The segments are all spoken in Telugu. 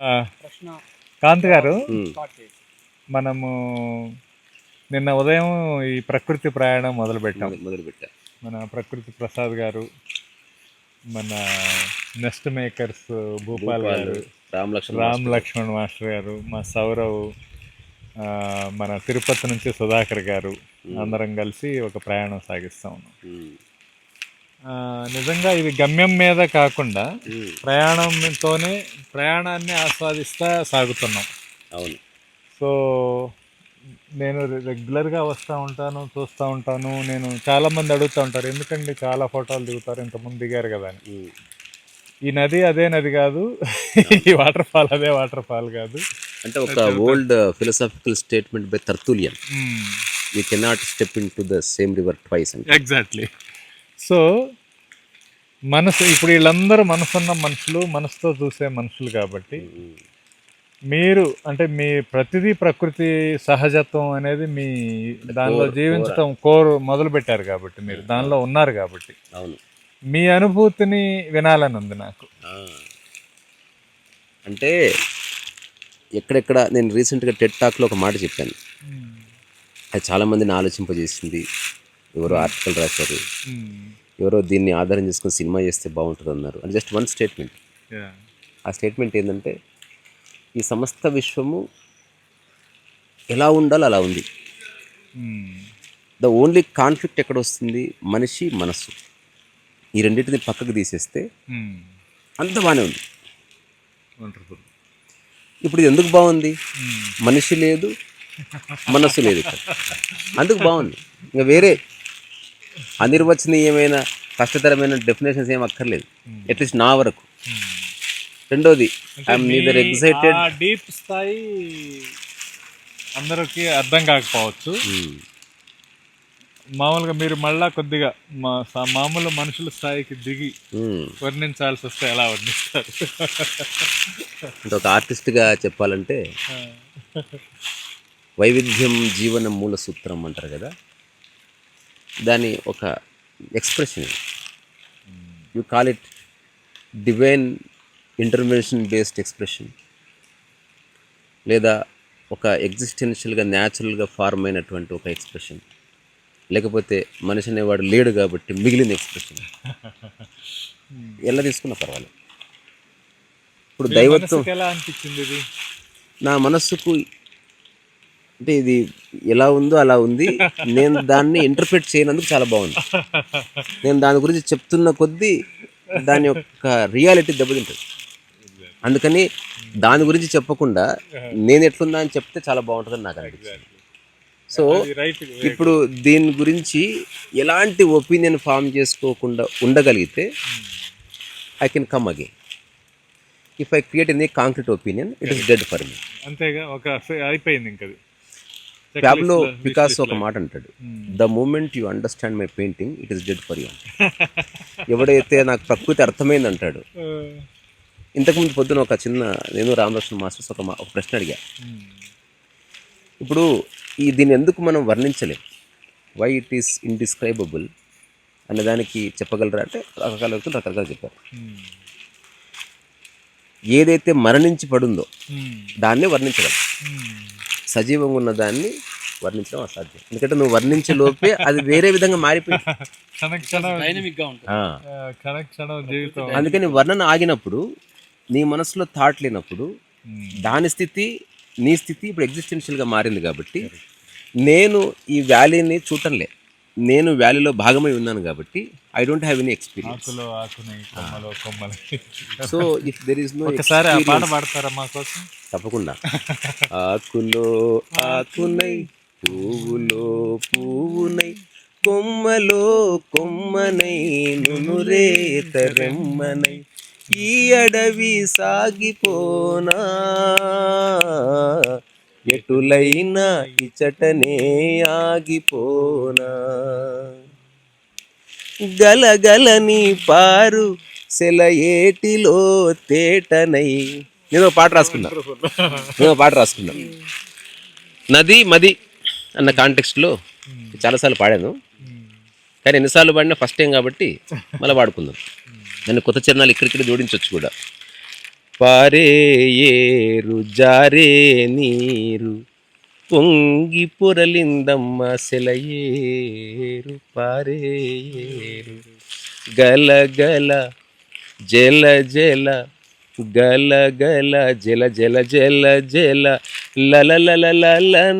ఆ, ప్రశ్న కాంత్ గారు మనము నిన్న ఉదయం ఈ ప్రకృతి ప్రయాణం మొదలు పెట్టాం మొదలు- పెట్టా మన ప్రకృతి ప్రసాద్ గారు మన నెస్ట్ మేకర్స్ భూపాల్ గారు రామ్ లక్ష్మణ్ రామ్ లక్ష్మణ్ మాస్టర్ గారు మా సౌరవ్ ఆ, మన తిరుపతి నుంచి సుధాకర్ గారు అందరం కలిసి ఒక ప్రయాణం సాగిస్తా ఉన్నాం. నిజంగా ఇది గమ్యం మీద కాకుండా ప్రయాణంతోనే ప్రయాణాన్ని ఆస్వాదిస్తా సాగుతున్నాం. అవును. సో నేను రెగ్యులర్గా వస్తూ ఉంటాను చూస్తూ ఉంటాను నేను చాలా మంది అడుగుతూ ఉంటారు ఎందుకండి చాలా ఫోటోలు దిగుతారు ఇంతకుముందు దిగారు కదా అని. ఈ నది అదే నది కాదు ఈ వాటర్ ఫాల్ అదే వాటర్ ఫాల్ కాదు. అంటే ఒక old philosophical statement by Tertullian. You cannot step into the same river twice exactly so మనసు ఇప్పుడు వీళ్ళందరూ మనసున్న మనుషులు మనసుతో చూసే మనుషులు కాబట్టి మీరు అంటే మీ ప్రతిదీ ప్రకృతి సహజత్వం అనేది మీ దానిలో జీవించటం కోరు మొదలు పెట్టారు కాబట్టి మీరు దానిలో ఉన్నారు కాబట్టి. అవును. మీ అనుభూతిని వినాలని ఉంది నాకు. అంటే ఎక్కడెక్కడ నేను రీసెంట్గా టెట్ టాక్లో ఒక మాట చెప్పాను. అది చాలామందిని ఆలోచింపజేసింది. ఎవరో ఆర్టికల్ రాశారు. ఎవరో దీన్ని ఆధారం చేసుకుని సినిమా చేస్తే బాగుంటుంది అన్నారు అది జస్ట్ వన్ స్టేట్మెంట్. ఆ స్టేట్మెంట్ ఏంటంటే ఈ సమస్త విశ్వము ఎలా ఉండాలో అలా ఉంది. Hmm. ద ఓన్లీ కాన్ఫ్లిక్ట్ ఎక్కడ వస్తుంది? మనిషి మనస్సు. ఈ రెండింటిని పక్కకు తీసేస్తే Hmm. అంత బాగానే ఉంది. ఇప్పుడు ఇది ఎందుకు బాగుంది? Hmm. మనిషి లేదు మనస్సు లేదు ఇక్కడ. అందుకు బాగుంది. ఇంకా వేరే అనిర్వచనీయమైన కష్టతరమైన డెఫినేషన్స్ ఏం అక్కర్లేదు. అట్లీస్ట్ నా వరకు. రెండోది ఐఎమ్ నీదర్ ఎగ్జైటెడ్ డీప్ స్థాయి అందరికి అర్థం కాకపోవచ్చు. మామూలుగా మీరు మళ్ళా కొద్దిగా మా మామూలు మనుషుల స్థాయికి దిగి వర్ణించాల్సి వస్తే ఎలా వర్ణిస్తారు? ఒక ఆర్టిస్ట్గా చెప్పాలంటే వైవిధ్యం జీవన మూల సూత్రం అంటారు కదా? దాని ఒక expression. You call it divine intervention based expression లేదా ఒక ఎగ్జిస్టెన్షియల్గా న్యాచురల్గా ఫార్మ్ అయినటువంటి ఒక ఎక్స్ప్రెషన్ లేకపోతే మనిషి అనేవాడు లేడు కాబట్టి మిగిలిన ఎక్స్ప్రెషన్ ఎలా తీసుకున్నా పర్వాలేదు. ఇప్పుడు దైవత్వం ఎలా అనిపించింది నా మనస్సుకు అంటే ఇది ఎలా ఉందో అలా ఉంది. నేను దాన్ని ఇంటర్ప్రిట్ చేయనందుకు చాలా బాగుంది. నేను దాని గురించి చెప్తున్న కొద్దీ దాని యొక్క రియాలిటీ దెబ్బతింటుంది. అందుకని దాని గురించి చెప్పకుండా నేను ఎట్లుందా అని చెప్తే చాలా బాగుంటుందని నాకు అనిపించింది. సో ఇప్పుడు దీని గురించి ఎలాంటి ఒపీనియన్ ఫామ్ చేసుకోకుండా ఉండగలిగితే I can come again if I create any concrete opinion it is dead for me అంతేగా ఒక అయిపోయింది ఇంకది. ప్యాబ్లో పికాస్ ఒక మాట అంటాడు. The moment you understand my painting it is dead for you ఎవడైతే నాకు ప్రకృతి అర్థమైంది అంటాడు. ఇంతకుముందు పొద్దున ఒక చిన్న నేను రామలక్ష్మణ మాస్టర్స్ ఒక మా- ఒక ప్రశ్న అడిగా. ఇప్పుడు ఈ దీన్ని ఎందుకు మనం వర్ణించలేం? వై ఇట్ ఈస్ ఇండిస్క్రైబుల్ అనే దానికి చెప్పగలరా? అంటే రకరకాల వ్యక్తులు రకరకాల చెప్పారు. ఏదైతే మరణించి పడుందో దాన్నే వర్ణించగలం. సజీవంగా ఉన్న దాన్ని వర్ణించడం అసాధ్యం. ఎందుకంటే నువ్వు వర్ణించే లోపే అది వేరే విధంగా మారిపోయింది. అందుకని వర్ణన ఆగినప్పుడు నీ మనసులో థాట్ లేనప్పుడు దాని స్థితి నీ స్థితి ఇప్పుడు ఎగ్జిస్టెన్షియల్గా మారింది కాబట్టి నేను ఈ వ్యాలీని చూడటంలే. నేను వ్యాలీలో భాగమై ఉన్నాను కాబట్టి I don't have any experience so if there is no ఒకసారి ఆ పాట పాడతారా మా కోసం? తప్పకుండా. ఆకులో ఆకునై పువ్వులో పువ్వునై కొమ్మలో కొమ్మనై నునురేత రెమ్మనై ఈ అడవి సాగిపోనా? ఎటులైనా ఇచటనే ఆగిపోనా? గలగలని పారు సెలయేటిలో తేటనై. నేను పాట రాసుకున్నా. నేను పాట రాసుకున్నా. నది మది అన్న కాంటెక్స్ట్లో చాలాసార్లు పాడాను. కానీ ఎన్నిసార్లు పాడినా ఫస్ట్ టైం కాబట్టి మళ్ళీ పాడుకుందాం. దాన్ని కొత్త చిరణాలు ఇక్కడిక్కడ జోడించవచ్చు కూడా. పారే ఏరు జారే నీరు. పొంగి పొరలిందమ్మ సెలయేరు పారేయేరు గల గల జల జల గల గల జల జల జల జల లల లల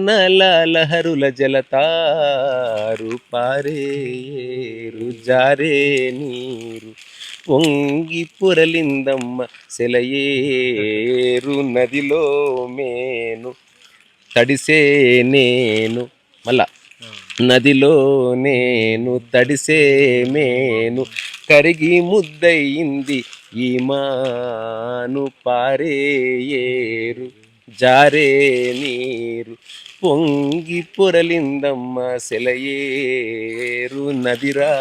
లల లహరుల జలతారు పారేయేరు జారే నీరు. పొంగి పొరలిందమ్మ సెలయేరు నదిలో మేను తడిసే నేను మళ్ళా. నదిలో నేను తడిసే మేను కరిగి ముద్దయింది ఈ మాను పారేయేరు జారే నీరు. పొంగి పొరలిందమ్మ సెలయేరు నదిరా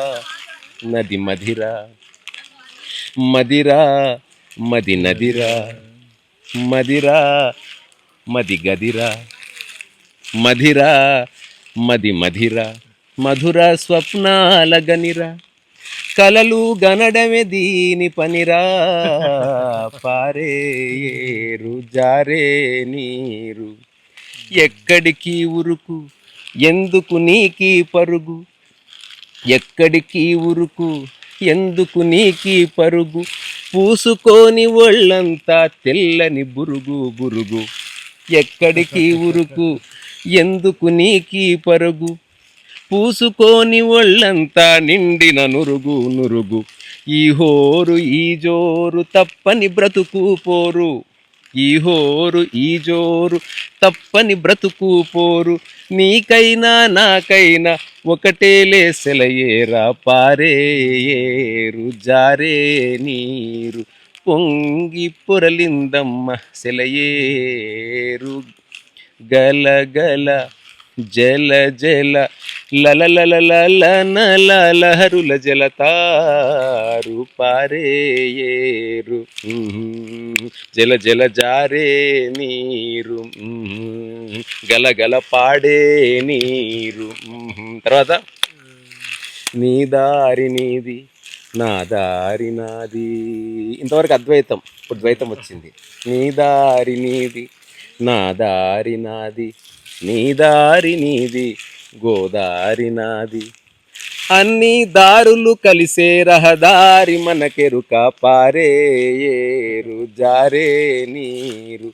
నది మధిరా. మదిరా మది నదిరా మదిరా మది గదిరా మధిరా మది మధిరా మధుర స్వప్నాల గనిరా కలలు గనడమే దీని పనిరా. పారే ఏరు జారే నీరు ఎక్కడికి ఉరుకు ఎందుకు నీకి పరుగు ఎక్కడికి ఉరుకు ఎందుకు నీకి పరుగు? పూసుకొని ఒళ్ళంతా తెల్లని బురుగు బురుగు. ఎక్కడికి ఉరుకు? ఎందుకు నీకి పరుగు? పూసుకొని ఒళ్ళంతా నిండిన నురుగు నురుగు. ఈ హోరు ఈ జోరు తప్పని బ్రతుకు పోరు. ఈ హోరు ఈ జోరు తప్పని బ్రతుకు పోరు. నీకైనా నాకైనా ఒకటేలే సెలయేరా పారేయేరు జారే నీరు. పొంగి పొరలిందమ్మ సెలయేరు గల గల జల జల లహరుల జలతారు పారేయేరు జల జల జారే నీరు గల గల పాడే నీరు తర్వాత నీ దారి నీది నా దారి నాది ఇంతవరకు అద్వైతం ఇప్పుడు ద్వైతం వచ్చింది నీ దారి నీది నా దారి నాది నీ దారి నీది గోదారి నాది అన్ని దారులు కలిసే రహదారి మనకెరుక పారే ఏరు జారే నీరు.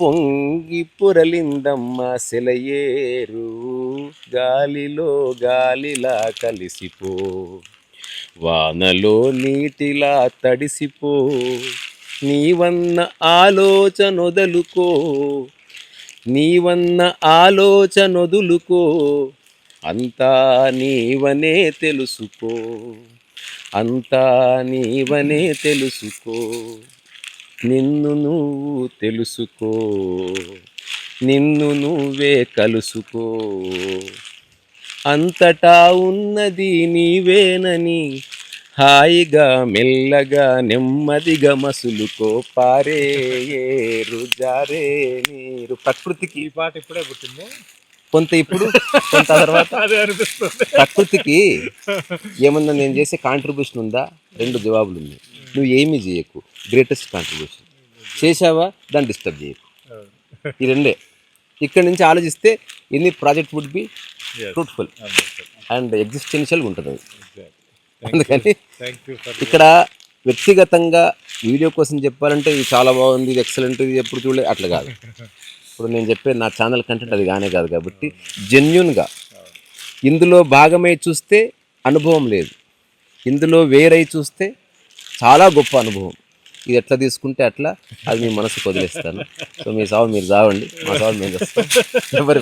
పొంగి పురలిందమ్మ సెలయేరు గాలిలో గాలిలా కలిసిపో. వానలో నీటిలా తడిసిపో నీవన్న ఆలోచనొదలుకో. నీవన్న ఆలోచనొదులుకో అంతా నీవనే తెలుసుకో. అంతా నీవనే తెలుసుకో. నిన్ను నువ్వు తెలుసుకో. నిన్ను నువ్వే కలుసుకో. అంతటా ఉన్నది నీవేనని హాయిగా మెల్లగా నెమ్మదిగా మసులుకో పారే ఏరు జారే నీరు. ప్రకృతికి ఈ పాట ఇప్పుడే పుట్టింది. కొంత ఇప్పుడు కొంత తర్వాత అదే అనిపిస్తుంది. ప్రకృతికి ఏమన్నా నేను చేసే కాంట్రిబ్యూషన్ ఉందా? రెండు జవాబులు ఉన్నాయి నువ్వు ఏమీ చేయకు. గ్రేటెస్ట్ కాంట్రిబ్యూషన్ చేసావా దాన్ని డిస్టర్బ్ చేయకు. ఈ రెండే. ఇక్కడ నుంచి ఆలోచిస్తే ఎన్ని project would be fruitful and existential ఉంటుంది అది. అందుకని ఇక్కడ వ్యక్తిగతంగా వీడియో కోసం చెప్పాలంటే ఇది చాలా బాగుంది ఇది ఎక్సలెంట్ ఇది ఎప్పుడు చూడలే అట్లా కాదు. ఇప్పుడు నేను చెప్పే నా ఛానల్ కంటెంట్ అది కానే కాదు కాబట్టి జెన్యున్గా ఇందులో భాగమై చూస్తే అనుభవం లేదు. ఇందులో వేరై చూస్తే చాలా గొప్ప అనుభవం. ఇది ఎట్లా తీసుకుంటే అట్లా అది మీ మనసుకు వదిలేస్తాను. సో మీ సాగు మీరు చావండి మా సాగు మేము చేస్తాం. ఎవరి